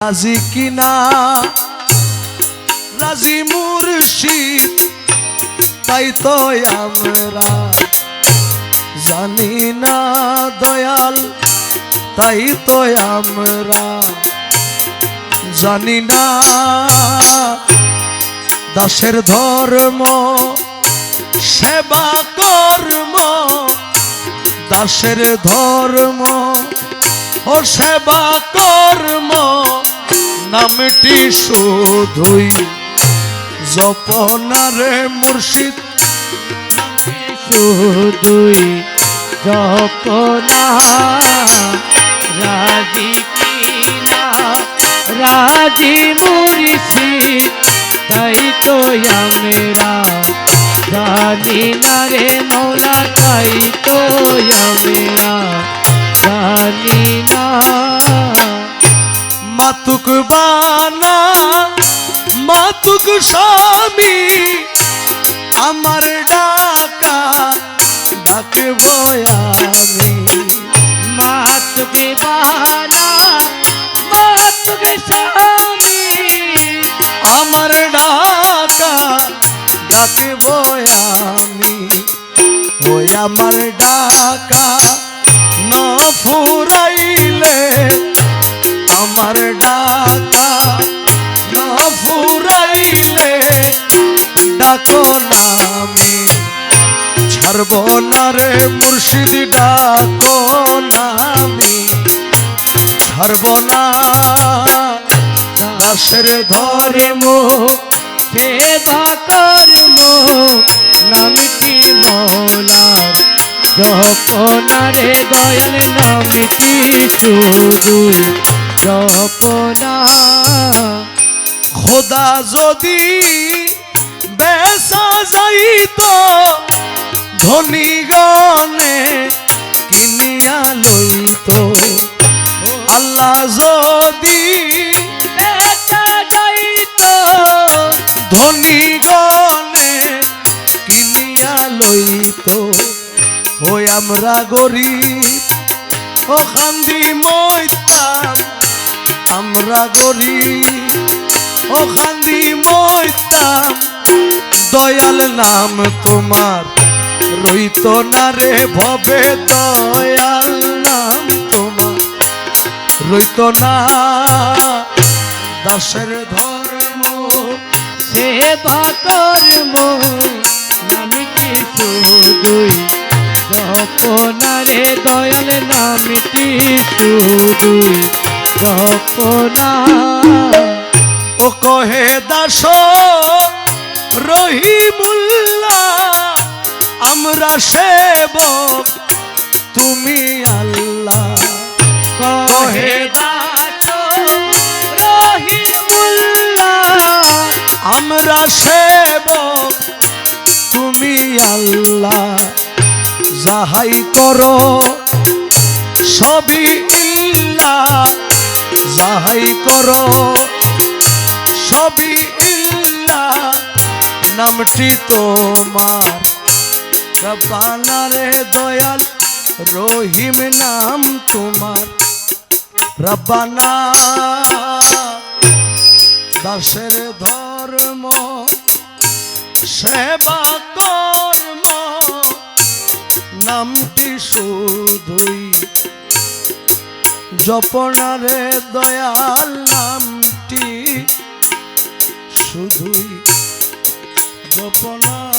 রাজি কিনা রাজি মুর্শিদ তাই তো আমরা জানি না দয়াল, তাই তো আমরা জানি না দাসের ধর্ম, সেবা কর্ম, দাসের ধর্ম ও সেবা কর্ম নামটি শুধুই জপনারে মুর্শিদ। শুধুই জপনা রাজি কিনা? রাজি মুরিষি তাই তো আমরা জানি না রে মৌলা তাই তো আমরা জানি মাতুক বানা, মাতুক স্বামী, আমার ডাকা ডাকব আমি। মাতুকে বানা, মাতুকে স্বামী, আমার ডাকা ডাকব আমি। ওই আমার ডাকা ছাড়ব না রে মুর্শিদ ডাকো নামি ছাড়ব না। দাসের ধরে সেবা কর্ম নামটি মৌলার জপনারে দয়াল নামটি শুধু জপনা। খোদা যদি বেসা যাইত ধনী কিনিয়া লইত। আল্লাহ যদি দেখা যাইত ধনী গনে কিনিয়া লইত। ওই আমরা গরিব, ও খান্দি মইতাম আমরা গরিব, ও খান্দি মইতাম দয়াল নাম তোমার রইত না রে ভবে দয়াল নাম তোমার। রইত না, দাসের ধর্ম, সেবা কর্ম নামটি শুধুই জপনারে দয়াল নামটি শুধুই জপনা ও কহে দাস, রহিমুল্লাহ আমরা সেবক তুমি আল্লাহ। কহে আমরা সেবক তুমি আল্লাহ। যাহাই করো সবই ইল্লাহ যাহাই করো সবই ইল্লাহ নামটি তোমার রব্বানারে দয়াল, রহিম নাম তোমার। রব্বানা, দাসের ধর্ম, সেবা কর্ম, নামটি শুধুই। জপনারে দয়াল, নামটি শুধুই। জপনা